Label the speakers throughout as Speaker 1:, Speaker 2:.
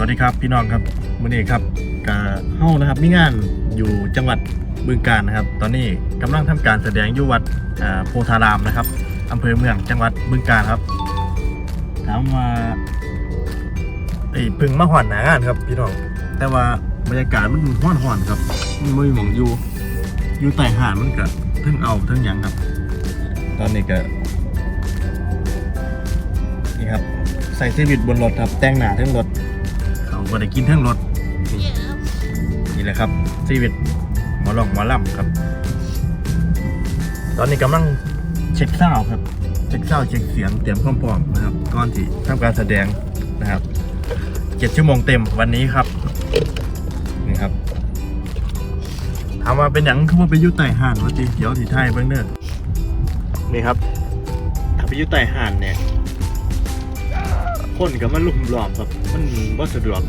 Speaker 1: วัสดีครับพี่น้องครับวันนี้ครับกาเฮ้านะครับมีงานอยู่จังหวัดบึงกาฬนะครับ ตอนนี้กำลังทำการแสดงอยู่วัดโพธารามนะครับอำเภอเมืองจังหวัดบึงกาฬครับถามว่าไอ้พึ่งมาหอนหนางานครับพี่น้องแต่ว่าบรรยากาศมันห้อนหอนครับมันไม่มีหมองอยู่อยู่ใต้หาดมันก็ทั้งเอาทั้งหยังครับ ตอนนี้ก็นี่ครับใส่เซวิตบนรถครับแต่งหนาทั้งรถ เขาก็ได้กินทั้งรถนี่นี่แหละครับเซวิตหมอลองหมอล่ำครับ ตอนนี้กำลังเช็คเส้าครับ เช็คเส้าเช็คเสียงเตรียมความพร้อมนะครับก่อนที่ทำการแสดงนะครับเจ็ดชั่วโมงเต็มวันนี้ครับนี่ครับถามว่าเป็นหยังคือว่าไปอยุไต่ห่านวะจีเดี๋ยวที่ไทยเบิ้งเด้อนี่ครับถ้าไปอยุไต่ห่านเนี่ย คนก็มันลุ่มหลอมครับ มันบ่สะดวก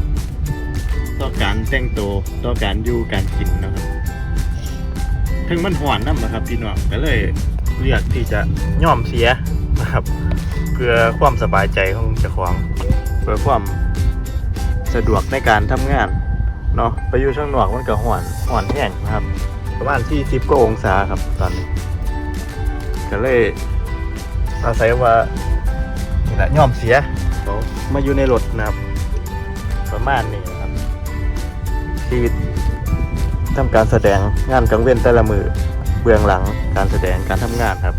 Speaker 1: ต่อการแต่งตัวต่อการอยู่การกินนะครับ ถึงมันห่อนน้ำนะครับ พี่น้องก็เลยเลือกที่จะย่อมเสียนะครับ เพื่อความสบายใจของเจ้าของเพื่อความสะดวกในการทำงานเนาะไปอยู่ช่างหนอกมันก็ห่อนห่อนแห้งนะครับ ประมาณที่สิบกว่าองศาครับตอนนี้ก็เลยอาศัยว่านี่แหละยอมเสีย เขามาอยู่ในรถนะครับ ประมาณนี้นครับที่ทำการแสดงงานกลางเว้นแต่ละมือเบื้องหลังการแสดงการทำงานครับ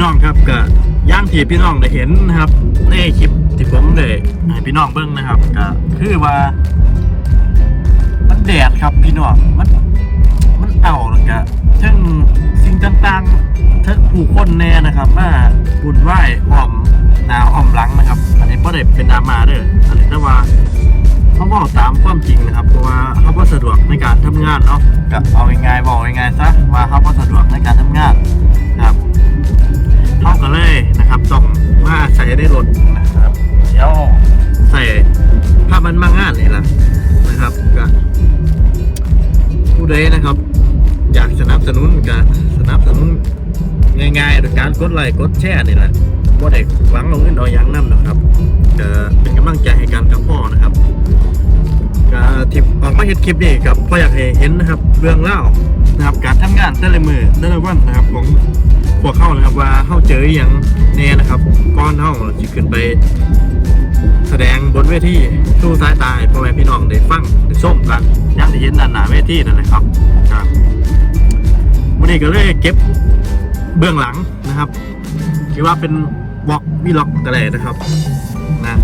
Speaker 2: น้อ
Speaker 1: งครับก็ย่างที่พี่น้องได้เห็นนะครับในคลิปที่ผมได้ให้พี่น้องเบิ้งนะครับก็คือว่า มันแดดครับพี่น้องมันมันเอาแล้วก็ทั้งสิ่งต่างๆทั้งผู้คนแน่นะครับมาบุญไหว้อ้อมหนาอ้อมหลังนะครับ อันนี้ก็ได้เป็นดราม่าเด้ออันนี้แต่ว่าเขาบอกตามความจริงนะครับ เพราะว่าเขาก็สะดวกในการทำงานเนาะก็เอาง่ายๆบอกง่ายๆซะว่าเขาก็สะดวกในการทำงานนะครับ บสนุนก็สนับสนุนง่ายๆโดยการกดไลค์กดแชร์นี่แหละว่าได้หวังลงเงินเอาอย่างนั่นนะครับก็เป็นกำลังใจให้กันกับพ่อนะครับก็ที่ออกมาเห็นคลิปนี้กับพ่ออยากให้เห็นนะครับเรื่องเล่านะครับการทำงานแต่ละมือแต่ละวันนะครับของพวกเข้านะครับว่าเข้าเจออย่างแน่นะครับก้อนเข้าจะขึ้นไป แสดงบนเวทีสู้สายตายพ่อแม่พี่น้องได้ฟังได้ชมกันอย่างที่เห็นด้านหน้าเวทีนั่นแหละครับครับ นี้ก็เลยเก็บเบื้องหลังนะครับคิดว่าเป็นวอล์กวีล็อกก็ได้นะครับนะ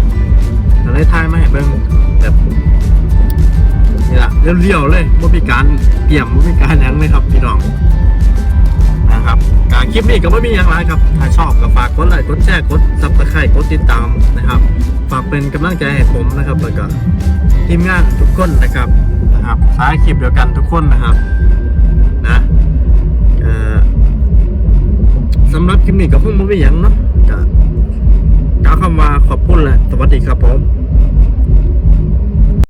Speaker 1: ก็เลยถ่ายมาให้เบื้องแบบนี่แหละเรียวๆเลยไม่มีการเกี่ยมไม่มีการยังเลยครับพี่น้องนะครับการคลิปนี้ก็ไม่มีอย่างไรครับ ถ้าชอบก็ฝากกดไลค์กดแชร์กดซับสไครต์กดติดตามนะครับฝากเป็นกำลังใจให้ผมนะครับแล้วก็ทีมงานทุกคนนะครับนะครับสายคลิปเดียวกันทุกคนนะครับ สำหรับคลิปนี้ก็คงไม่มีอย่างเนาะกะกล่าวคำว่าขอบคุณและสวัสดีครับผม